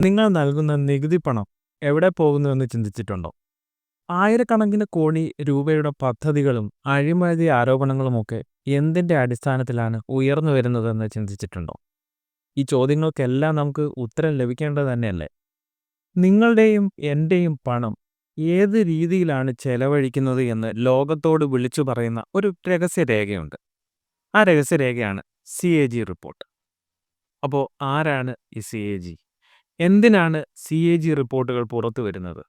നിങ്ങൾ നൽകുന്ന നികുതി പണം എവിടെ പോകുന്നുവെന്ന് ചിന്തിച്ചിട്ടുണ്ടോ? ആയിരക്കണക്കിന് കോടി രൂപയുടെ പദ്ധതികളും അഴിമതി ആരോപണങ്ങളുമൊക്കെ എന്തിന്റെ അടിസ്ഥാനത്തിലാണ് ഉയർന്നു വരുന്നതെന്ന് ചിന്തിച്ചിട്ടുണ്ടോ? ഈ ചോദ്യങ്ങൾക്കെല്ലാം നമുക്ക് ഉത്തരം ലഭിക്കേണ്ടത് തന്നെയല്ലേ? നിങ്ങളുടെയും എന്റെയും പണം ഏത് രീതിയിലാണ് ചെലവഴിക്കുന്നത് എന്ന് ലോകത്തോട് വിളിച്ചു പറയുന്ന ഒരു രഹസ്യരേഖയുണ്ട്. ആ രഹസ്യരേഖയാണ് സി എ ജി റിപ്പോർട്ട്. അപ്പോൾ ആരാണ് ഈ സി.എ.ജി? എന്തിനാണ് സി എ ജി റിപ്പോർട്ടുകൾ പുറത്തു വരുന്നത്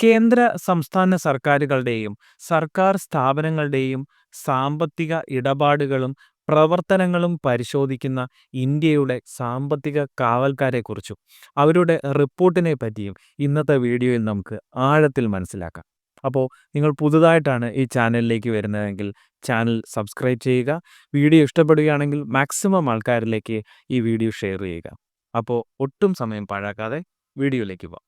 കേന്ദ്ര, സംസ്ഥാന സർക്കാരുകളുടെയും സർക്കാർ സ്ഥാപനങ്ങളുടെയും സാമ്പത്തിക ഇടപാടുകളും പ്രവർത്തനങ്ങളും പരിശോധിക്കുന്ന ഇന്ത്യയുടെ സാമ്പത്തിക കാവൽക്കാരെക്കുറിച്ചും അവരുടെ റിപ്പോർട്ടിനെ പറ്റിയും ഇന്നത്തെ വീഡിയോയിൽ നമുക്ക് ആഴത്തിൽ മനസ്സിലാക്കാം. അപ്പോൾ നിങ്ങൾ പുതുതായിട്ടാണ് ഈ ചാനലിലേക്ക് വരുന്നതെങ്കിൽ ചാനൽ സബ്സ്ക്രൈബ് ചെയ്യുക. വീഡിയോ ഇഷ്ടപ്പെടുകയാണെങ്കിൽ മാക്സിമം ആൾക്കാരിലേക്ക് ഈ വീഡിയോ ഷെയർ ചെയ്യുക. അപ്പോൾ ഒട്ടും സമയം പാഴാക്കാതെ വീഡിയോയിലേക്ക് പോവാം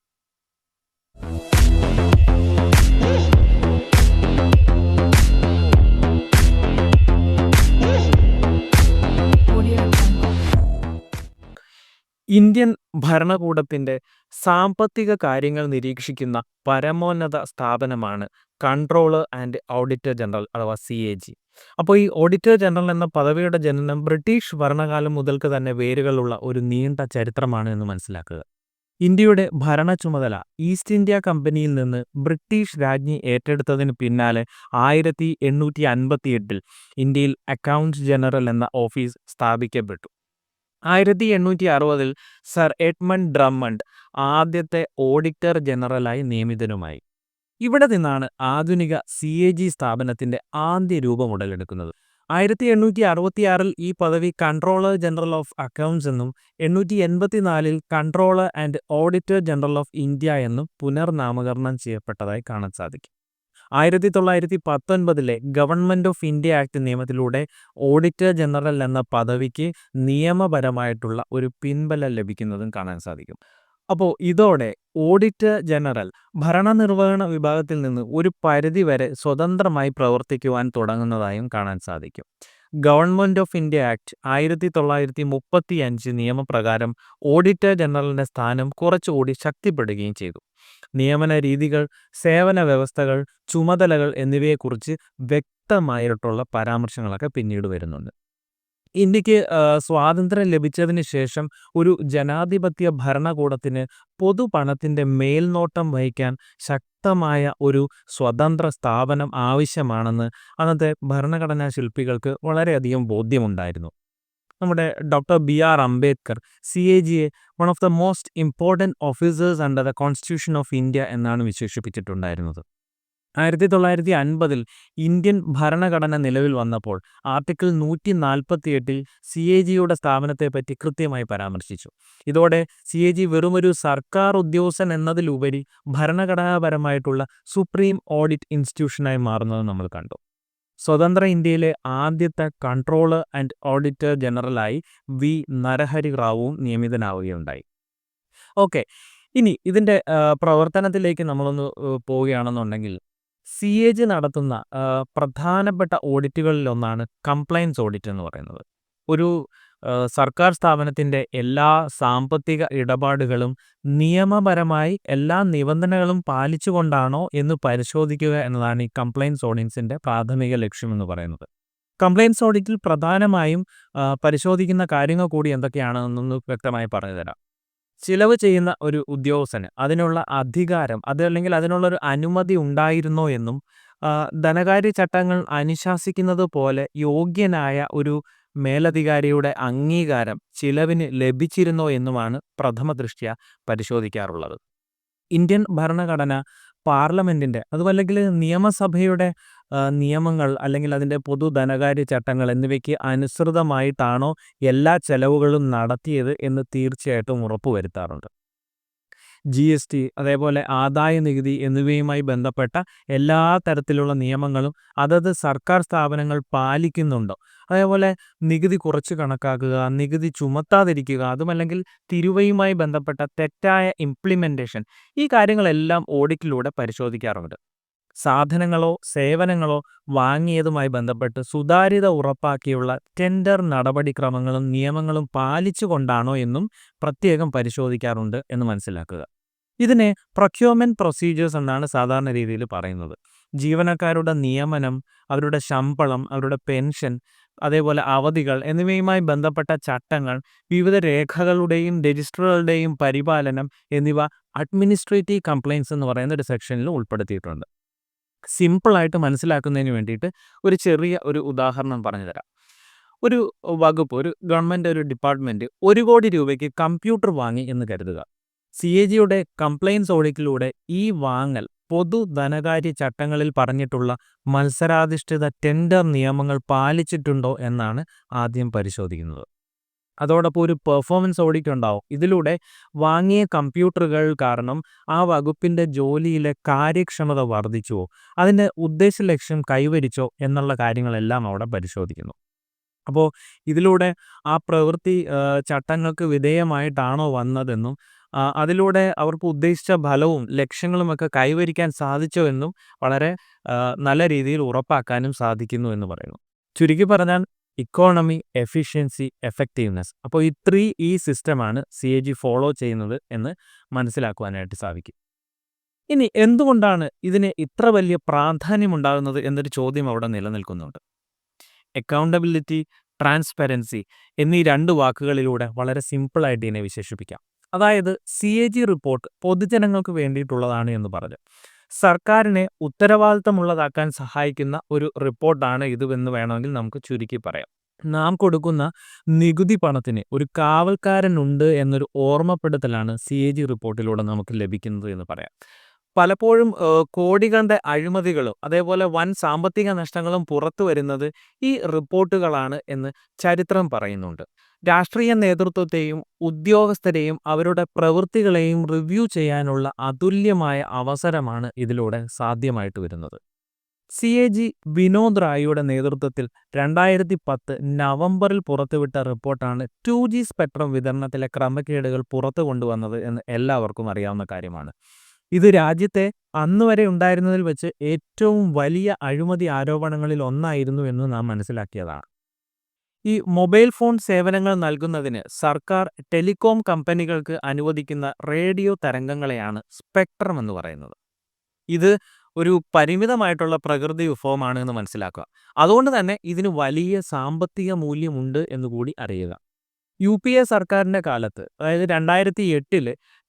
ഇന്ത്യൻ ഭരണകൂടത്തിന്റെ സാമ്പത്തിക കാര്യങ്ങൾ നിരീക്ഷിക്കുന്ന പരമോന്നത സ്ഥാപനമാണ് കൺട്രോളർ ആൻഡ് ഓഡിറ്റർ ജനറൽ അഥവാ സി.എ.ജി. അപ്പോൾ ഈ ഓഡിറ്റർ ജനറൽ എന്ന പദവിയുടെ ജനനം ബ്രിട്ടീഷ് ഭരണകാലം മുതൽക്ക് തന്നെ വേരുകളുള്ള ഒരു നീണ്ട ചരിത്രമാണ് എന്ന് മനസ്സിലാക്കുക. ഇന്ത്യയുടെ ഭരണ ചുമതല ഈസ്റ്റ് ഇന്ത്യ കമ്പനിയിൽ നിന്ന് ബ്രിട്ടീഷ് രാജ്ഞി ഏറ്റെടുത്തതിന് പിന്നാലെ ആയിരത്തി എണ്ണൂറ്റി അൻപത്തി എട്ടിൽ ഇന്ത്യയിൽ അക്കൗണ്ട്സ് ജനറൽ എന്ന ഓഫീസ് സ്ഥാപിക്കപ്പെട്ടു. ആയിരത്തി എണ്ണൂറ്റി അറുപതിൽ സർ എഡ്മണ്ട് ഡ്രമ്മണ്ട് ആദ്യത്തെ ഓഡിറ്റർ ജനറലായി നിയമിതനുമായി. ഇവിടെ നിന്നാണ് ആധുനിക സി എ ജി സ്ഥാപനത്തിന്റെ ആദ്യ രൂപം ഉടലെടുക്കുന്നത്. ആയിരത്തി എണ്ണൂറ്റി അറുപത്തിയാറിൽ ഈ പദവി കൺട്രോളർ ജനറൽ ഓഫ് അക്കൗണ്ട്സ് എന്നും എണ്ണൂറ്റി എൺപത്തിനാലിൽ controller and auditor general of India എന്നും പുനർനാമകരണം ചെയ്യപ്പെട്ടതായി കാണാൻ സാധിക്കും. ആയിരത്തി തൊള്ളായിരത്തി പത്തൊൻപതിലെ ഗവൺമെന്റ് ഓഫ് ഇന്ത്യ ആക്ട് നിയമത്തിലൂടെ ഓഡിറ്റർ ജനറൽ എന്ന പദവിക്ക് നിയമപരമായിട്ടുള്ള ഒരു പിൻബലം ലഭിക്കുന്നതും കാണാൻ സാധിക്കും. അപ്പോൾ ഇതോടെ ഓഡിറ്റർ ജനറൽ ഭരണനിർവഹണ വിഭാഗത്തിൽ നിന്ന് ഒരു പരിധി വരെ സ്വതന്ത്രമായി പ്രവർത്തിക്കുവാൻ തുടങ്ങുന്നതായും കാണാൻ സാധിക്കും. ഗവൺമെന്റ് ഓഫ് ഇന്ത്യ ആക്ട് ആയിരത്തി തൊള്ളായിരത്തി മുപ്പത്തി അഞ്ച് നിയമപ്രകാരം ഓഡിറ്റർ ജനറലിന്റെ സ്ഥാനം കുറച്ചുകൂടി ശക്തിപ്പെടുകയും ചെയ്തു. നിയമന രീതികൾ, സേവന വ്യവസ്ഥകൾ, ചുമതലകൾ എന്നിവയെക്കുറിച്ച് വ്യക്തമായിട്ടുള്ള പരാമർശങ്ങളൊക്കെ പിന്നീട് വരുന്നുണ്ട്. ഇന്ത്യയ്ക്ക് സ്വാതന്ത്ര്യം ലഭിച്ചതിന് ശേഷം ഒരു ജനാധിപത്യ ഭരണകൂടത്തിന് പൊതുപണത്തിന്റെ മേൽനോട്ടം വഹിക്കാൻ ശക്തമായ ഒരു സ്വതന്ത്ര സ്ഥാപനം ആവശ്യമാണെന്ന് അന്നത്തെ ഭരണഘടനാ ശില്പികൾക്ക് വളരെയധികം ബോധ്യമുണ്ടായിരുന്നു. നമ്മുടെ doctor B. R. Ambedkar C A ജിയെ one of the most important officers under the constitution of India എന്നാണ് വിശേഷിപ്പിച്ചിട്ടുണ്ടായിരുന്നത്. ആയിരത്തി തൊള്ളായിരത്തി അൻപതിൽ ഇന്ത്യൻ ഭരണഘടന നിലവിൽ വന്നപ്പോൾ ആർട്ടിക്കിൾ നൂറ്റി നാൽപ്പത്തിയെട്ടിൽ ജിയുടെ സ്ഥാപനത്തെപ്പറ്റി കൃത്യമായി പരാമർശിച്ചു. ഇതോടെ സി എ ജി വെറുമൊരു സർക്കാർ ഉദ്യോഗസ്ഥൻ എന്നതിലുപരി ഭരണഘടനാപരമായിട്ടുള്ള സുപ്രീം ഓഡിറ്റ് ഇൻസ്റ്റിറ്റ്യൂഷനായി മാറുന്നത് നമ്മൾ കണ്ടു. സ്വതന്ത്ര ഇന്ത്യയിലെ ആദ്യത്തെ കൺട്രോളർ ആൻഡ് ഓഡിറ്റർ ജനറലായി വി. നരഹരി റാവുവും നിയമിതനാവുകയുണ്ടായി. ഓക്കെ. ഇനി ഇതിന്റെ പ്രവർത്തനത്തിലേക്ക് നമ്മളൊന്ന് പോവുകയാണെന്നുണ്ടെങ്കിൽ സി.എ.ജി നടത്തുന്ന പ്രധാനപ്പെട്ട ഓഡിറ്റുകളിലൊന്നാണ് കംപ്ലയൻസ് ഓഡിറ്റ് എന്ന് പറയുന്നത്. ഒരു സർക്കാർ സ്ഥാപനത്തിന്റെ എല്ലാ സാമ്പത്തിക ഇടപാടുകളും നിയമപരമായി എല്ലാ നിബന്ധനകളും പാലിച്ചുകൊണ്ടാണോ എന്ന് പരിശോധിക്കുക എന്നതാണ് ഈ കംപ്ലയൻസ് ഓഡിറ്റ്സിന്റെ പ്രാഥമിക ലക്ഷ്യമെന്ന് പറയുന്നത്. കംപ്ലയൻസ് ഓഡിറ്റിൽ പ്രധാനമായും പരിശോധിക്കുന്ന കാര്യങ്ങൾ കൂടി എന്തൊക്കെയാണെന്നൊന്ന് വ്യക്തമായി പറഞ്ഞുതരാം. ചിലവ് ചെയ്യുന്ന ഒരു ഉദ്യോഗസ്ഥന് അതിനുള്ള അധികാരം അത് അല്ലെങ്കിൽ അതിനുള്ള ഒരു അനുമതി ഉണ്ടായിരുന്നോ എന്നും ധനകാര്യ ചട്ടങ്ങൾ അനുശാസിക്കുന്നത് പോലെ യോഗ്യനായ ഒരു മേലധികാരിയുടെ അംഗീകാരം ചിലവിന് ലഭിച്ചിരുന്നോ എന്നുമാണ് പ്രഥമ ദൃഷ്ട്യ പരിശോധിക്കാറുള്ളത്. ഇന്ത്യൻ ഭരണഘടന പാർലമെന്റിന്റെ അതുമല്ലെങ്കിൽ നിയമസഭയുടെ നിയമങ്ങൾ അല്ലെങ്കിൽ അതിന്റെ പൊതു ധനകാര്യ ചട്ടങ്ങൾ എന്നിവയ്ക്ക് അനുസൃതമായിട്ടാണോ എല്ലാ ചെലവുകളും നടത്തിയത് എന്ന് തീർച്ചയായിട്ടും ഉറപ്പുവരുത്താറുണ്ട്. ജി എസ് ടി അതേപോലെ ആദായ നികുതി എന്നിവയുമായി ബന്ധപ്പെട്ട എല്ലാ തരത്തിലുള്ള നിയമങ്ങളും അതത് സർക്കാർ സ്ഥാപനങ്ങൾ പാലിക്കുന്നുണ്ടോ? അതേപോലെ നികുതി കുറച്ച് കണക്കാക്കുക, നികുതി ചുമത്താതിരിക്കുക, അതുമല്ലെങ്കിൽ തിരുവയുമായി ബന്ധപ്പെട്ട തെറ്റായ ഇംപ്ലിമെന്റേഷൻ ഈ കാര്യങ്ങളെല്ലാം ഓഡിറ്റിലൂടെ പരിശോധിക്കാറുണ്ട്. സാധനങ്ങളോ സേവനങ്ങളോ വാങ്ങിയതുമായി ബന്ധപ്പെട്ട് സുതാര്യത ഉറപ്പാക്കിയുള്ള ടെൻഡർ നടപടിക്രമങ്ങളും നിയമങ്ങളും പാലിച്ചുകൊണ്ടാണോ എന്നും പ്രത്യേകം പരിശോധിക്കാറുണ്ട് എന്ന് മനസ്സിലാക്കുക. ഇതിനെ പ്രൊക്യൂർമെന്റ് പ്രൊസീജിയേഴ്സ് എന്നാണ് സാധാരണ രീതിയിൽ പറയുന്നത്. ജീവനക്കാരുടെ നിയമനം അവരുടെ ശമ്പളം അവരുടെ പെൻഷൻ അതേപോലെ അവധികൾ എന്നിവയുമായി ബന്ധപ്പെട്ട ചട്ടങ്ങൾ വിവിധ രേഖകളുടെയും രജിസ്റ്ററുകളുടെയും പരിപാലനം എന്നിവ അഡ്മിനിസ്ട്രേറ്റീവ് കംപ്ലയിൻസ് എന്ന് പറയുന്ന ഒരു സെക്ഷനിൽ ഉൾപ്പെടുത്തിയിട്ടുണ്ട്. സിമ്പിളായിട്ട് മനസ്സിലാക്കുന്നതിന് വേണ്ടിയിട്ട് ഒരു ചെറിയ ഒരു ഉദാഹരണം പറഞ്ഞു തരാം ഒരു വകുപ്പ് ഒരു ഗവൺമെന്റ് ഒരു ഡിപ്പാർട്ട്മെന്റ് ഒരു കോടി രൂപയ്ക്ക് കമ്പ്യൂട്ടർ വാങ്ങി എന്ന് കരുതുക. സി എ ജിയുടെ കംപ്ലയിൻസ് ഓഡിറ്റിലൂടെ ഈ വാങ്ങൽ പൊതു ധനകാര്യ ചട്ടങ്ങളിൽ പറഞ്ഞിട്ടുള്ള മത്സരാധിഷ്ഠിത ടെൻഡർ നിയമങ്ങൾ പാലിച്ചിട്ടുണ്ടോ എന്നാണ് ആദ്യം പരിശോധിക്കുന്നത്. അതോടൊപ്പം ഒരു പെർഫോമൻസ് ഓഡിറ്റ് ഉണ്ടാവും. ഇതിലൂടെ വാങ്ങിയ കമ്പ്യൂട്ടറുകൾ കാരണം ആ വകുപ്പിന്റെ ജോലിയിലെ കാര്യക്ഷമത വർദ്ധിച്ചുവോ അതിന്റെ ഉദ്ദേശ ലക്ഷ്യം കൈവരിച്ചോ എന്നുള്ള കാര്യങ്ങളെല്ലാം അവിടെ പരിശോധിക്കുന്നു. അപ്പോൾ ഇതിലൂടെ ആ പ്രവൃത്തി ചട്ടങ്ങൾക്ക് വിധേയമായിട്ടാണോ വന്നതെന്നും അതിലൂടെ അവർക്ക് ഉദ്ദേശിച്ച ഫലവും ലക്ഷ്യങ്ങളുമൊക്കെ കൈവരിക്കാൻ സാധിച്ചോ എന്നും വളരെ നല്ല രീതിയിൽ ഉറപ്പാക്കാനും സാധിക്കുന്നു എന്ന് പറയുന്നു. ചുരുക്കി പറഞ്ഞാൽ ഇക്കോണമി എഫിഷ്യൻസി എഫക്റ്റീവ്നെസ് അപ്പോൾ ഈ ത്രീ ഈ സിസ്റ്റമാണ് സി എ ജി ഫോളോ ചെയ്യുന്നത് എന്ന് മനസ്സിലാക്കുവാനായിട്ട് സാധിക്കും. ഇനി എന്തുകൊണ്ടാണ് ഇതിന് ഇത്ര വലിയ പ്രാധാന്യമുണ്ടാകുന്നത് എന്നൊരു ചോദ്യം അവിടെ നിലനിൽക്കുന്നുണ്ട്. അക്കൗണ്ടബിലിറ്റി ട്രാൻസ്പെറൻസി എന്നീ രണ്ട് വാക്കുകളിലൂടെ വളരെ സിമ്പിളായിട്ട് ഇതിനെ വിശേഷിപ്പിക്കാം. അതായത് സി എ ജി റിപ്പോർട്ട് പൊതുജനങ്ങൾക്ക് വേണ്ടിയിട്ടുള്ളതാണ് എന്ന് പറഞ്ഞു. സർക്കാരിനെ ഉത്തരവാദിത്തമുള്ളതാക്കാൻ സഹായിക്കുന്ന ഒരു റിപ്പോർട്ടാണ് ഇത് എന്ന് വേണമെങ്കിൽ നമുക്ക് ചുരുക്കി പറയാം. നാം കൊടുക്കുന്ന നികുതി പണത്തിന് ഒരു കാവൽക്കാരനുണ്ട് എന്നൊരു ഓർമ്മപ്പെടുത്തലാണ് സി എ ജി റിപ്പോർട്ടിലൂടെ നമുക്ക് ലഭിക്കുന്നത് എന്ന് പറയാം. പലപ്പോഴും കോടികളുടെ അഴിമതികളും അതേപോലെ വൻ സാമ്പത്തിക നഷ്ടങ്ങളും പുറത്തു വരുന്നത് ഈ റിപ്പോർട്ടുകളാണ് എന്ന് ചരിത്രം പറയുന്നുണ്ട്. രാഷ്ട്രീയ നേതൃത്വത്തെയും ഉദ്യോഗസ്ഥരെയും അവരുടെ പ്രവൃത്തികളെയും റിവ്യൂ ചെയ്യാനുള്ള അതുല്യമായ അവസരമാണ് ഇതിലൂടെ സാധ്യമായിട്ട് വരുന്നത്. സി. എ. ജി. വിനോദ് റായിയുടെ നേതൃത്വത്തിൽ രണ്ടായിരത്തി പത്ത് നവംബറിൽ പുറത്തുവിട്ട റിപ്പോർട്ടാണ് ടു ജി സ്പെക്ട്രം വിതരണത്തിലെ ക്രമക്കേടുകൾ പുറത്തു കൊണ്ടുവന്നത് എന്ന് എല്ലാവർക്കും അറിയാവുന്ന കാര്യമാണ്. ഇത് രാജ്യത്തെ അന്ന് വരെ ഉണ്ടായിരുന്നതിൽ വെച്ച് ഏറ്റവും വലിയ അഴിമതി ആരോപണങ്ങളിൽ ഒന്നായിരുന്നു എന്ന് നാം മനസ്സിലാക്കിയതാണ്. ഈ മൊബൈൽ ഫോൺ സേവനങ്ങൾ നൽകുന്നതിന് സർക്കാർ ടെലികോം കമ്പനികൾക്ക് അനുവദിക്കുന്ന റേഡിയോ തരംഗങ്ങളെയാണ് സ്പെക്ട്രം എന്ന് പറയുന്നത്. ഇത് ഒരു പരിമിതമായിട്ടുള്ള പ്രകൃതി വിഭവമാണ് എന്ന് മനസ്സിലാക്കുക. അതുകൊണ്ട് തന്നെ ഇതിന് വലിയ സാമ്പത്തിക മൂല്യമുണ്ട് എന്ന് കൂടി അറിയുക. യു പി എ സർക്കാരിന്റെ കാലത്ത് അതായത് രണ്ടായിരത്തി എട്ടിൽ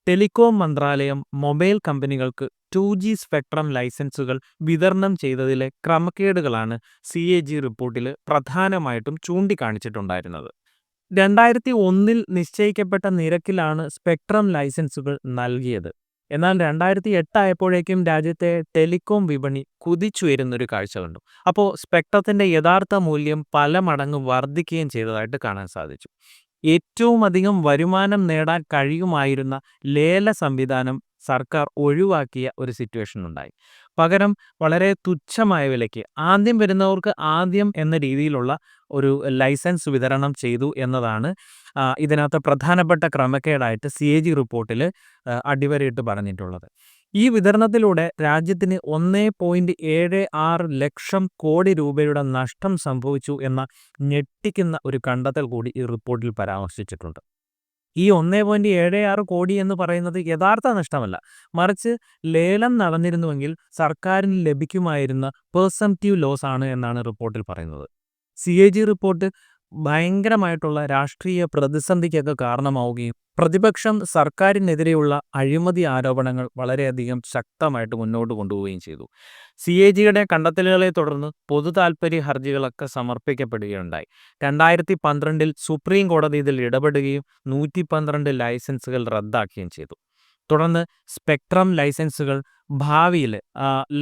ടെലികോം മന്ത്രാലയം മൊബൈൽ കമ്പനികൾക്ക് ടു ജി സ്പെക്ട്രം ലൈസൻസുകൾ വിതരണം ചെയ്തതിലെ ക്രമക്കേടുകളാണ് സി എ ജി റിപ്പോർട്ടിൽ പ്രധാനമായിട്ടും ചൂണ്ടിക്കാണിച്ചിട്ടുണ്ടായിരുന്നത്. രണ്ടായിരത്തി ഒന്നിൽ നിശ്ചയിക്കപ്പെട്ട നിരക്കിലാണ് സ്പെക്ട്രം ലൈസൻസുകൾ നൽകിയത്. എന്നാൽ രണ്ടായിരത്തി എട്ടായപ്പോഴേക്കും രാജ്യത്തെ ടെലികോം വിപണി കുതിച്ചുയരുന്നൊരു കാഴ്ച കണ്ടു. അപ്പോൾ സ്പെക്ട്രത്തിന്റെ യഥാർത്ഥ മൂല്യം പല മടങ്ങ് വർദ്ധിക്കുകയും ചെയ്തതായിട്ട് കാണാൻ സാധിച്ചു. ഏറ്റവും അധികം വരുമാനം നേടാൻ കഴിയുമായിരുന്ന ലേല സംവിധാനം സർക്കാർ ഒഴിവാക്കിയ ഒരു സിറ്റുവേഷൻ ഉണ്ടായി. പകരം വളരെ തുച്ഛമായ വിലയ്ക്ക് ആദ്യം വരുന്നവർക്ക് ആദ്യം എന്ന രീതിയിലുള്ള ഒരു ലൈസൻസ് വിതരണം ചെയ്തു എന്നതാണ് ഇതിനകത്ത് പ്രധാനപ്പെട്ട ക്രമക്കേടായിട്ട് സി എ ജി റിപ്പോർട്ടിൽ അടിവരയിട്ട് പറഞ്ഞിട്ടുള്ളത്. ഈ വിതരണത്തിലൂടെ രാജ്യത്തിന് ഒന്നേ പോയിന്റ് ഏഴ് ആറ് ലക്ഷം കോടി രൂപയുടെ നഷ്ടം സംഭവിച്ചു എന്ന ഞെട്ടിക്കുന്ന ഒരു കണ്ടെത്തൽ കൂടി ഈ റിപ്പോർട്ടിൽ പരാമർശിച്ചിട്ടുണ്ട്. ഈ ഒന്നേ പോയിന്റ് ഏഴ് ആറ് കോടി എന്ന് പറയുന്നത് യഥാർത്ഥ നഷ്ടമല്ല. മറിച്ച് ലേലം നടന്നിരുന്നുവെങ്കിൽ സർക്കാരിന് ലഭിക്കുമായിരുന്ന പേഴ്സംറ്റീവ് ലോസ് ആണ് എന്നാണ് റിപ്പോർട്ടിൽ പറയുന്നത്. സി എ ജി റിപ്പോർട്ട് ഭയങ്കരമായിട്ടുള്ള രാഷ്ട്രീയ പ്രതിസന്ധിക്കൊക്കെ കാരണമാവുകയും പ്രതിപക്ഷം സർക്കാരിനെതിരെയുള്ള അഴിമതി ആരോപണങ്ങൾ വളരെയധികം ശക്തമായിട്ട് മുന്നോട്ട് കൊണ്ടുപോവുകയും ചെയ്തു. സി എ ജിയുടെ കണ്ടെത്തലുകളെ തുടർന്ന് പൊതു താൽപ്പര്യ ഹർജികളൊക്കെ സമർപ്പിക്കപ്പെടുകയുണ്ടായി. രണ്ടായിരത്തി പന്ത്രണ്ടിൽ സുപ്രീം കോടതി ഇതിൽ ഇടപെടുകയും നൂറ്റി പന്ത്രണ്ട് ലൈസൻസുകൾ റദ്ദാക്കുകയും ചെയ്തു. തുടർന്ന് സ്പെക്ട്രം ലൈസൻസുകൾ ഭാവിയിൽ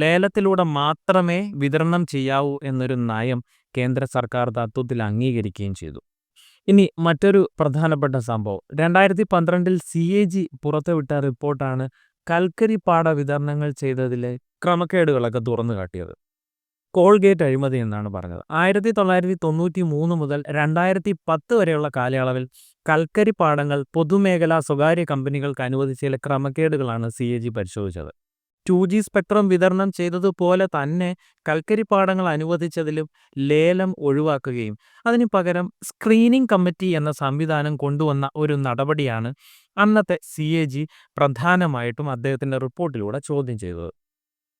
ലേലത്തിലൂടെ മാത്രമേ വിതരണം ചെയ്യാവൂ എന്നൊരു നയം കേന്ദ്ര സർക്കാർ തത്വത്തിൽ അംഗീകരിക്കുകയും ചെയ്തു. ഇനി മറ്റൊരു പ്രധാനപ്പെട്ട സംഭവം. രണ്ടായിരത്തി പന്ത്രണ്ടിൽ സി എ ജി പുറത്തുവിട്ട റിപ്പോർട്ടാണ് കൽക്കരി പാട വിതരണങ്ങൾ ചെയ്തതിലെ ക്രമക്കേടുകളൊക്കെ തുറന്നു കാട്ടിയത്. കോൾഗേറ്റ് അഴിമതി എന്നാണ് പറഞ്ഞത്. ആയിരത്തി തൊള്ളായിരത്തി തൊണ്ണൂറ്റി മൂന്ന് മുതൽ രണ്ടായിരത്തി പത്ത് വരെയുള്ള കാലയളവിൽ കൽക്കരി പാടങ്ങൾ പൊതുമേഖലാ സ്വകാര്യ കമ്പനികൾക്ക് അനുവദിച്ചതിലെ ക്രമക്കേടുകളാണ് സി എ ജി പരിശോധിച്ചത്. ടു ജി സ്പെക്ട്രം വിതരണം ചെയ്തതുപോലെ തന്നെ കൽക്കരി പാടങ്ങൾ അനുവദിച്ചതിലും ലേലം ഒഴിവാക്കുകയും അതിനു പകരം സ്ക്രീനിംഗ് കമ്മിറ്റി എന്ന സംവിധാനം കൊണ്ടുവന്ന ഒരു നടപടിയാണ് അന്നത്തെ സി എ ജി പ്രധാനമായിട്ടും അദ്ദേഹത്തിന്റെ റിപ്പോർട്ടിലൂടെ ചോദ്യം ചെയ്തത്.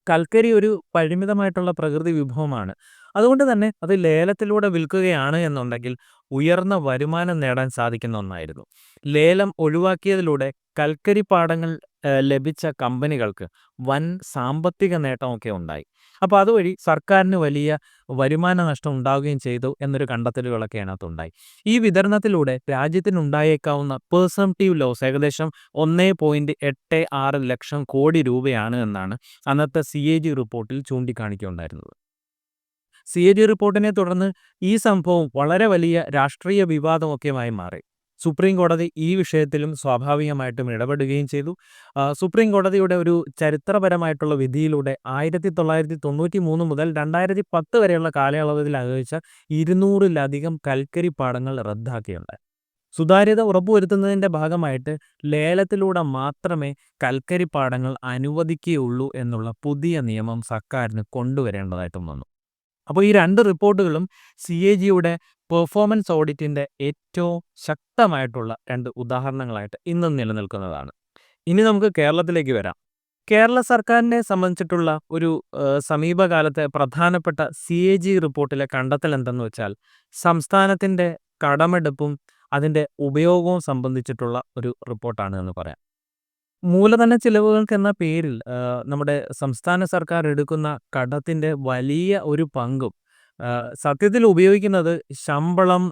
കൽക്കരി ഒരു പരിമിതമായിട്ടുള്ള പ്രകൃതി വിഭവമാണ്. അതുകൊണ്ട് തന്നെ അത് ലേലത്തിലൂടെ വിൽക്കുകയാണ് എന്നുണ്ടെങ്കിൽ ഉയർന്ന വരുമാനം നേടാൻ സാധിക്കുന്ന ഒന്നായിരുന്നു. ലേലം ഒഴിവാക്കിയതിലൂടെ കൽക്കരി പാടങ്ങൾ ലഭിച്ച കമ്പനികൾക്ക് വൻ സാമ്പത്തിക നേട്ടമൊക്കെ ഉണ്ടായി. അപ്പോൾ അതുവഴി സർക്കാരിന് വലിയ വരുമാന നഷ്ടം ഉണ്ടാവുകയും ചെയ്തു എന്നൊരു കണ്ടെത്തലുകളൊക്കെ അതിനകത്തുണ്ടായി. ഈ വിതരണത്തിലൂടെ രാജ്യത്തിനുണ്ടായേക്കാവുന്ന പേഴ്സൺറ്റീവ് ലോസ് ഏകദേശം ഒന്നേ പോയിന്റ് എട്ട് ആറ് ലക്ഷം കോടി രൂപയാണ് എന്നാണ് അന്നത്തെ സി എ ജി റിപ്പോർട്ടിൽ ചൂണ്ടിക്കാണിക്കുകയുണ്ടായിരുന്നത്. സി എ ജി റിപ്പോർട്ടിനെ തുടർന്ന് ഈ സംഭവം വളരെ വലിയ രാഷ്ട്രീയ വിവാദമൊക്കെയുമായി മാറി. സുപ്രീം കോടതി ഈ വിഷയത്തിലും സ്വാഭാവികമായിട്ടും ഇടപെടുകയും ചെയ്തു. സുപ്രീം കോടതിയുടെ ഒരു ചരിത്രപരമായിട്ടുള്ള വിധിയിലൂടെ ആയിരത്തി തൊള്ളായിരത്തി തൊണ്ണൂറ്റി മൂന്ന് മുതൽ രണ്ടായിരത്തി പത്ത് വരെയുള്ള കാലയളവിൽ അനുവദിച്ച ഇരുന്നൂറിലധികം കൽക്കരി പാടങ്ങൾ റദ്ദാക്കിയുണ്ട്. സുതാര്യത ഉറപ്പുവരുത്തുന്നതിന്റെ ഭാഗമായിട്ട് ലേലത്തിലൂടെ മാത്രമേ കൽക്കരി പാടങ്ങൾ അനുവദിക്കുകയുള്ളൂ എന്നുള്ള പുതിയ നിയമം സർക്കാരിന് കൊണ്ടുവരേണ്ടതായിട്ടും വന്നു. അപ്പോൾ ഈ രണ്ട് റിപ്പോർട്ടുകളും സി എ ജിയുടെ പെർഫോമൻസ് ഓഡിറ്റിന്റെ ഏറ്റവും ശക്തമായിട്ടുള്ള രണ്ട് ഉദാഹരണങ്ങളായിട്ട് ഇന്നും നിലനിൽക്കുന്നതാണ്. ഇനി നമുക്ക് കേരളത്തിലേക്ക് വരാം. കേരള സർക്കാരിനെ സംബന്ധിച്ചിട്ടുള്ള ഒരു സമീപകാലത്തെ പ്രധാനപ്പെട്ട സി എ ജി റിപ്പോർട്ടിലെ കണ്ടെത്തൽ എന്തെന്ന് വെച്ചാൽ സംസ്ഥാനത്തിന്റെ കടമെടുപ്പും അതിന്റെ ഉപയോഗവും സംബന്ധിച്ചിട്ടുള്ള ഒരു റിപ്പോർട്ടാണ് എന്ന് പറയാം. മൂലധന ചിലവുകൾക്ക് എന്ന പേരിൽ നമ്മുടെ സംസ്ഥാന സർക്കാർ എടുക്കുന്ന കടത്തിന്റെ വലിയ ഒരു പങ്കും സത്യത്തിൽ ഉപയോഗിക്കുന്നത് ശമ്പളം,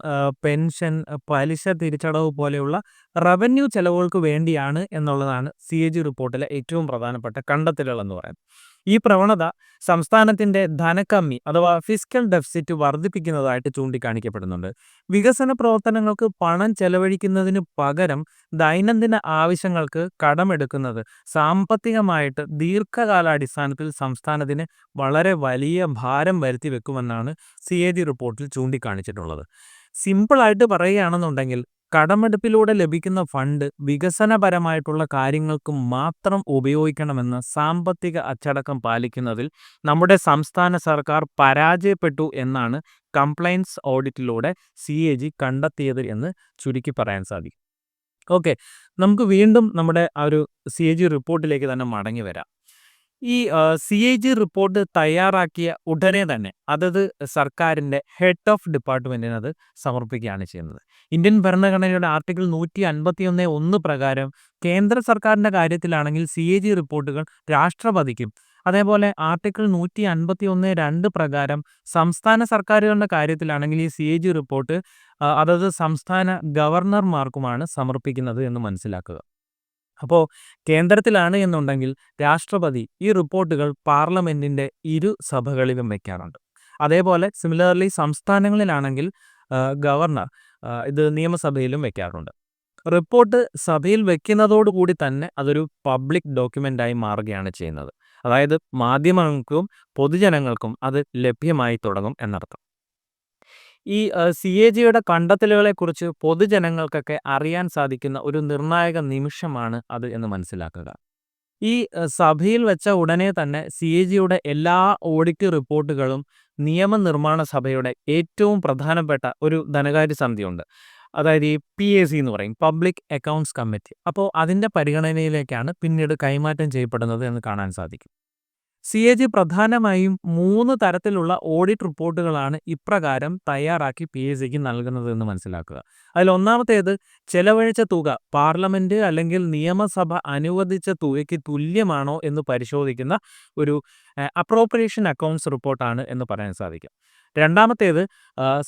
പെൻഷൻ, പലിശ തിരിച്ചടവ് പോലെയുള്ള റവന്യൂ ചെലവുകൾക്ക് വേണ്ടിയാണ് എന്നുള്ളതാണ് സി എ ജി റിപ്പോർട്ടിലെ ഏറ്റവും പ്രധാനപ്പെട്ട കണ്ടെത്തലുകൾ എന്ന് പറയുന്നത്. ഈ പ്രവണത സംസ്ഥാനത്തിന്റെ ധനക്കമ്മി അഥവാ ഫിസ്ക്കൽ ഡെഫിസിറ്റ് വർദ്ധിപ്പിക്കുന്നതായിട്ട് ചൂണ്ടിക്കാണിക്കപ്പെടുന്നുണ്ട്. വികസന പ്രവർത്തനങ്ങൾക്ക് പണം ചെലവഴിക്കുന്നതിന് പകരം ദൈനംദിന ആവശ്യങ്ങൾക്ക് കടമെടുക്കുന്നത് സാമ്പത്തികമായിട്ട് ദീർഘകാലാടിസ്ഥാനത്തിൽ സംസ്ഥാനത്തിന് വളരെ വലിയ ഭാരം വരുത്തി വെക്കുമെന്നാണ് സി എ ജി റിപ്പോർട്ടിൽ ചൂണ്ടിക്കാണിച്ചിട്ടുള്ളത്. സിമ്പിളായിട്ട് പറയുകയാണെന്നുണ്ടെങ്കിൽ കടമെടുപ്പിലൂടെ ലഭിക്കുന്ന ഫണ്ട് വികസനപരമായിട്ടുള്ള കാര്യങ്ങൾക്ക് മാത്രം ഉപയോഗിക്കണമെന്ന് സാമ്പത്തിക അച്ചടക്കം പാലിക്കുന്നതിൽ നമ്മുടെ സംസ്ഥാന സർക്കാർ പരാജയപ്പെട്ടു എന്നാണ് കംപ്ലൈൻസ് ഓഡിറ്റിലൂടെ സി എ ജി കണ്ടെത്തിയത് എന്ന് ചുരുക്കി പറയാൻ സാധിക്കും. ഓക്കെ നമുക്ക് വീണ്ടും നമ്മുടെ ആ ഒരു സി എ ജി റിപ്പോർട്ടിലേക്ക് തന്നെ മടങ്ങി വരാം. ഈ സി എ ജി റിപ്പോർട്ട് തയ്യാറാക്കിയ ഉടനെ തന്നെ അതത് സർക്കാരിന്റെ ഹെഡ് ഓഫ് ഡിപ്പാർട്ട്മെന്റിന് അത് സമർപ്പിക്കുകയാണ് ചെയ്യുന്നത്. ഇന്ത്യൻ ഭരണഘടനയുടെ ആർട്ടിക്കിൾ നൂറ്റി അൻപത്തി ഒന്ന് ഒന്ന് പ്രകാരം കേന്ദ്ര സർക്കാരിന്റെ കാര്യത്തിലാണെങ്കിൽ സി എ ജി റിപ്പോർട്ടുകൾ രാഷ്ട്രപതിക്കും. അതേപോലെ ആർട്ടിക്കിൾ നൂറ്റി അൻപത്തി ഒന്ന് രണ്ട് പ്രകാരം സംസ്ഥാന സർക്കാരുകളുടെ കാര്യത്തിലാണെങ്കിൽ ഈ സി എ ജി റിപ്പോർട്ട് അതത് സംസ്ഥാന ഗവർണർമാർക്കുമാണ് സമർപ്പിക്കുന്നത് എന്ന് മനസ്സിലാക്കുക. അപ്പോൾ കേന്ദ്രത്തിലാണ് എന്നുണ്ടെങ്കിൽ രാഷ്ട്രപതി ഈ റിപ്പോർട്ടുകൾ പാർലമെന്റിന്റെ ഇരു സഭകളിലും വയ്ക്കാറുണ്ട് അതേപോലെ സിമിലർലി സംസ്ഥാനങ്ങളിലാണെങ്കിൽ ഗവർണർ ഇത് നിയമസഭയിലും വയ്ക്കാറുണ്ട് റിപ്പോർട്ട് സഭയിൽ വെക്കുന്നതോടുകൂടി തന്നെ അതൊരു പബ്ലിക് ഡോക്യുമെന്റായി മാറുകയാണ് ചെയ്യുന്നത്. അതായത് മാധ്യമങ്ങൾക്കും പൊതുജനങ്ങൾക്കും അത് ലഭ്യമായി തുടങ്ങും എന്നർത്ഥം. ഈ സി എ ജിയുടെ കണ്ടെത്തലുകളെക്കുറിച്ച് പൊതുജനങ്ങൾക്കൊക്കെ അറിയാൻ സാധിക്കുന്ന ഒരു നിർണായക നിമിഷമാണ് അത് എന്ന് മനസ്സിലാക്കുക. ഈ സഭയിൽ വെച്ച ഉടനെ തന്നെ സി എ ജിയുടെ എല്ലാ ഓഡിറ്റ് റിപ്പോർട്ടുകളും നിയമനിർമ്മാണ സഭയുടെ ഏറ്റവും പ്രധാനപ്പെട്ട ഒരു ധനകാര്യ സമിതിയുണ്ട്. അതായത് ഈ പി എ സി എന്ന് പറയും. Public accounts committee. അപ്പോൾ അതിന്റെ പരിഗണനയിലേക്കാണ് പിന്നീട് കൈമാറ്റം ചെയ്യപ്പെടുന്നത് എന്ന് കാണാൻ സാധിക്കും. സി എ ജി പ്രധാനമായും മൂന്ന് തരത്തിലുള്ള ഓഡിറ്റ് റിപ്പോർട്ടുകളാണ് ഇപ്രകാരം തയ്യാറാക്കി പി എസ് സിക്ക് നൽകുന്നത് എന്ന് മനസ്സിലാക്കുക. അതിൽ ഒന്നാമത്തേത് ചെലവഴിച്ച തുക പാർലമെന്റ് അല്ലെങ്കിൽ നിയമസഭ അനുവദിച്ച തുകയ്ക്ക് തുല്യമാണോ എന്ന് പരിശോധിക്കുന്ന ഒരു അപ്രോപ്രിയേഷൻ അക്കൗണ്ട്സ് റിപ്പോർട്ടാണ് എന്ന് പറയാൻ സാധിക്കും. രണ്ടാമത്തേത്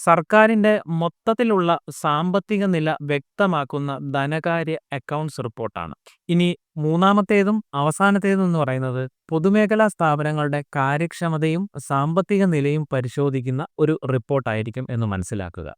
സർക്കാരിന്റെ മൊത്തത്തിലുള്ള സാമ്പത്തിക നില വ്യക്തമാക്കുന്ന ധനകാര്യ അക്കൗണ്ട്സ് റിപ്പോർട്ടാണ്. ഇനി മൂന്നാമത്തേതും അവസാനത്തേതും എന്ന് പറയുന്നത് പൊതുമേഖലാ സ്ഥാപനങ്ങളുടെ കാര്യക്ഷമതയും സാമ്പത്തിക നിലയും പരിശോധിക്കുന്ന ഒരു റിപ്പോർട്ടായിരിക്കും എന്ന് മനസ്സിലാക്കുക.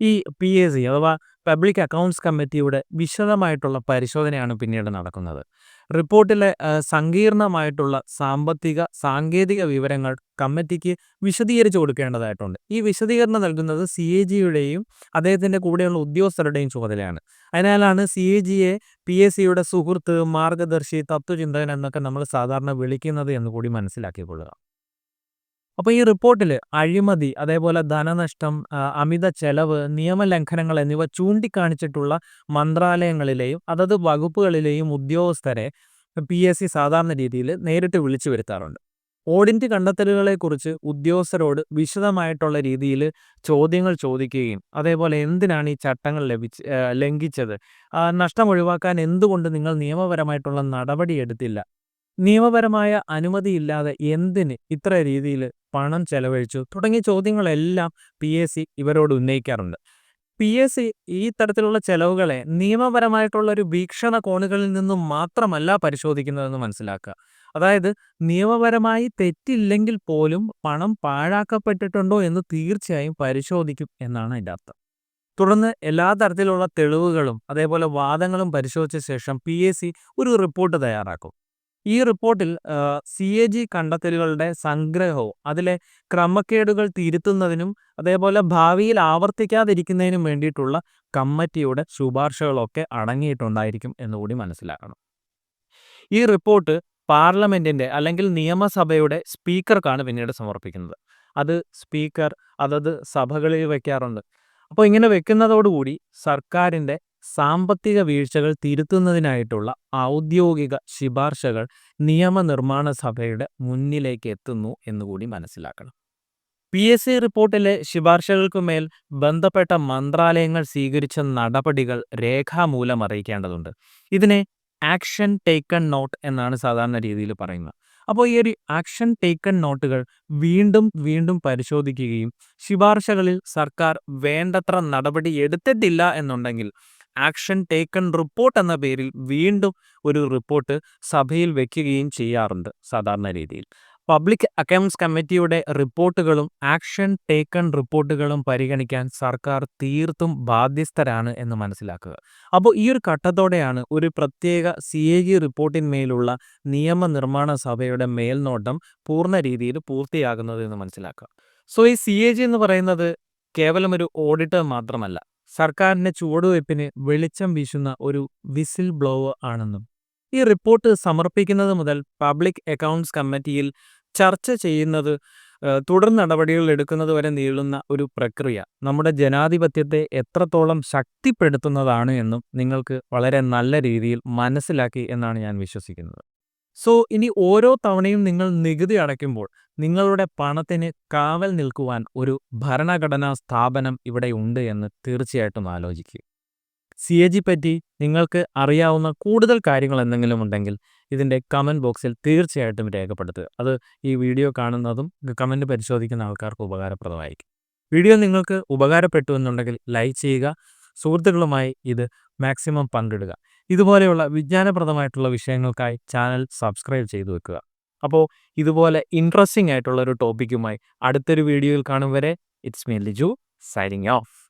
ഈ പി എ സി അഥവാ പബ്ലിക് അക്കൗണ്ട്സ് കമ്മിറ്റിയുടെ വിശദമായിട്ടുള്ള പരിശോധനയാണ് പിന്നീട് നടക്കുന്നത്. റിപ്പോർട്ടിലെ സങ്കീർണമായിട്ടുള്ള സാമ്പത്തിക സാങ്കേതിക വിവരങ്ങൾ കമ്മിറ്റിക്ക് വിശദീകരിച്ചു കൊടുക്കേണ്ടതായിട്ടുണ്ട്. ഈ വിശദീകരണം നൽകുന്നത് സി എ ജിയുടെയും അദ്ദേഹത്തിന്റെ കൂടെയുള്ള ഉദ്യോഗസ്ഥരുടെയും ചുമതലയാണ്. അതിനാലാണ് സി എ ജിയെ പി എസ് സിയുടെ സുഹൃത്ത് മാർഗദർശി തത്വചിന്തകൻ എന്നൊക്കെ നമ്മൾ സാധാരണ വിളിക്കുന്നത് എന്ന് കൂടി മനസ്സിലാക്കിക്കൊള്ളുക. അപ്പോൾ ഈ റിപ്പോർട്ടിൽ അഴിമതി അതേപോലെ ധനനഷ്ടം അമിത ചെലവ് നിയമലംഘനങ്ങൾ എന്നിവ ചൂണ്ടിക്കാണിച്ചിട്ടുള്ള മന്ത്രാലയങ്ങളിലെയും അതത് വകുപ്പുകളിലെയും ഉദ്യോഗസ്ഥരെ പി എസ് സി സാധാരണ രീതിയിൽ നേരിട്ട് വിളിച്ചു വരുത്താറുണ്ട്. ഓഡിറ്റ് കണ്ടെത്തലുകളെക്കുറിച്ച് ഉദ്യോഗസ്ഥരോട് വിശദമായിട്ടുള്ള രീതിയിൽ ചോദ്യങ്ങൾ ചോദിക്കുകയും അതേപോലെ എന്തിനാണ് ഈ ചട്ടങ്ങൾ ലഭിച്ച് ലംഘിച്ചത്? നഷ്ടം ഒഴിവാക്കാൻ എന്തുകൊണ്ട് നിങ്ങൾ നിയമപരമായിട്ടുള്ള നടപടി എടുത്തില്ല? നിയമപരമായ അനുമതിയില്ലാതെ എന്തിന് ഇത്ര രീതിയിൽ പണം ചെലവഴിച്ചു? തുടങ്ങിയ ചോദ്യങ്ങളെല്ലാം പി എസ് സി ഇവരോട് ഉന്നയിക്കാറുണ്ട്. പി എസ് സി ഈ തരത്തിലുള്ള ചെലവുകളെ നിയമപരമായിട്ടുള്ള ഒരു വീക്ഷണ കോണുകളിൽ നിന്നും മാത്രമല്ല പരിശോധിക്കുന്നതെന്ന് മനസ്സിലാക്കുക. അതായത് നിയമപരമായി തെറ്റില്ലെങ്കിൽ പോലും പണം പാഴാക്കപ്പെട്ടിട്ടുണ്ടോ എന്ന് തീർച്ചയായും പരിശോധിക്കും എന്നാണ് അതിന്റെ അർത്ഥം. തുടർന്ന് എല്ലാ തരത്തിലുള്ള തെളിവുകളും അതേപോലെ വാദങ്ങളും പരിശോധിച്ച ശേഷം പി ഒരു റിപ്പോർട്ട് തയ്യാറാക്കും. ഈ റിപ്പോർട്ടിൽ സി എ ജി കണ്ടെത്തലുകളുടെ സംഗ്രഹവും അതിലെ ക്രമക്കേടുകൾ തിരുത്തുന്നതിനും അതേപോലെ ഭാവിയിൽ ആവർത്തിക്കാതിരിക്കുന്നതിനും വേണ്ടിയിട്ടുള്ള കമ്മിറ്റിയുടെ ശുപാർശകളൊക്കെ അടങ്ങിയിട്ടുണ്ടായിരിക്കും എന്നുകൂടി മനസ്സിലാക്കണം. ഈ റിപ്പോർട്ട് പാർലമെന്റിന്റെ അല്ലെങ്കിൽ നിയമസഭയുടെ സ്പീക്കർക്കാണ് പിന്നീട് സമർപ്പിക്കുന്നത്. അത് സ്പീക്കർ അതത് സഭകളിൽ വയ്ക്കാറുണ്ട് അപ്പോൾ ഇങ്ങനെ വെക്കുന്നതോടുകൂടി സർക്കാരിന്റെ സാമ്പത്തിക വീഴ്ചകൾ തിരുത്തുന്നതിനായിട്ടുള്ള ഔദ്യോഗിക ശിപാർശകൾ നിയമനിർമ്മാണ സഭയുടെ മുന്നിലേക്ക് എത്തുന്നു എന്നുകൂടി മനസ്സിലാക്കണം. പി എസ് സി റിപ്പോർട്ടിലെ ശിപാർശകൾക്കുമേൽ ബന്ധപ്പെട്ട മന്ത്രാലയങ്ങൾ സ്വീകരിച്ച നടപടികൾ രേഖാമൂലം അറിയിക്കേണ്ടതുണ്ട്. ഇതിനെ ആക്ഷൻ ടേക്കൺ നോട്ട് എന്നാണ് സാധാരണ രീതിയിൽ പറയുന്നത്. അപ്പോൾ ഈ ഒരു ആക്ഷൻ ടേക്കൺ നോട്ടുകൾ വീണ്ടും വീണ്ടും പരിശോധിക്കുകയും ശിപാർശകളിൽ സർക്കാർ വേണ്ടത്ര നടപടി എടുത്തിട്ടില്ല എന്നുണ്ടെങ്കിൽ ആക്ഷൻ ടേക്കൺ റിപ്പോർട്ട് എന്ന പേരിൽ വീണ്ടും ഒരു റിപ്പോർട്ട് സഭയിൽ വയ്ക്കുകയും ചെയ്യാറുണ്ട് സാധാരണ രീതിയിൽ. പബ്ലിക് അക്കൗണ്ട്സ് കമ്മിറ്റിയുടെ റിപ്പോർട്ടുകളും ആക്ഷൻ ടേക്കൺ റിപ്പോർട്ടുകളും പരിഗണിക്കാൻ സർക്കാർ തീർത്തും ബാധ്യസ്ഥരാണ് എന്ന് മനസ്സിലാക്കുക. അപ്പോൾ ഈ ഒരു ഘട്ടത്തോടെയാണ് ഒരു പ്രത്യേക സി എ ജി റിപ്പോർട്ടിന്മേലുള്ള നിയമനിർമ്മാണ സഭയുടെ മേൽനോട്ടം പൂർണ രീതിയിൽ പൂർത്തിയാകുന്നത് എന്ന് മനസ്സിലാക്കുക. സോ ഈ സി എ ജി എന്ന് പറയുന്നത് കേവലം ഒരു ഓഡിറ്റർ മാത്രമല്ല സർക്കാരിന്റെ ചുവടുവയ്പ്പിന് വെളിച്ചം വീശുന്ന ഒരു വിസിൽ ബ്ലോവർ ആണെന്നും ഈ റിപ്പോർട്ട് സമർപ്പിക്കുന്നത് മുതൽ പബ്ലിക് അക്കൗണ്ട്സ് കമ്മിറ്റിയിൽ ചർച്ച ചെയ്യുന്നത് തുടർ നടപടികൾ എടുക്കുന്നത് വരെ നീളുന്ന ഒരു പ്രക്രിയ. നമ്മുടെ ജനാധിപത്യത്തെ എത്രത്തോളം ശക്തിപ്പെടുത്തുന്നതാണ് എന്നും നിങ്ങൾക്ക് വളരെ നല്ല രീതിയിൽ മനസ്സിലാക്കി എന്നാണ് ഞാൻ വിശ്വസിക്കുന്നത്. സോ ഇനി ഓരോ തവണയും നിങ്ങൾ നികുതി അടയ്ക്കുമ്പോൾ നിങ്ങളുടെ പണത്തിന് കാവൽ നിൽക്കുവാൻ ഒരു ഭരണഘടനാ സ്ഥാപനം ഇവിടെ ഉണ്ട് എന്ന് തീർച്ചയായിട്ടും ആലോചിക്കുക. സി എ ജി പറ്റി നിങ്ങൾക്ക് അറിയാവുന്ന കൂടുതൽ കാര്യങ്ങൾ എന്തെങ്കിലും ഉണ്ടെങ്കിൽ ഇതിന്റെ കമന്റ് ബോക്സിൽ തീർച്ചയായിട്ടും രേഖപ്പെടുത്തുക. അത് ഈ വീഡിയോ കാണുന്നതും കമന്റ് പരിശോധിക്കുന്ന ആൾക്കാർക്ക് ഉപകാരപ്രദമായിരിക്കും. വീഡിയോ നിങ്ങൾക്ക് ഉപകാരപ്പെട്ടു എന്നുണ്ടെങ്കിൽ ലൈക്ക് ചെയ്യുക. സുഹൃത്തുക്കളുമായി ഇത് മാക്സിമം പങ്കിടുക. ഇതുപോലെയുള്ള വിജ്ഞാനപ്രദമായിട്ടുള്ള വിഷയങ്ങൾക്കായി ചാനൽ സബ്സ്ക്രൈബ് ചെയ്തു വെക്കുക. അപ്പോൾ ഇതുപോലെ ഇൻട്രസ്റ്റിംഗ് ആയിട്ടുള്ള ഒരു ടോപ്പിക്കുമായി അടുത്തൊരു വീഡിയോയിൽ കാണും വരെ it's me Liju signing off.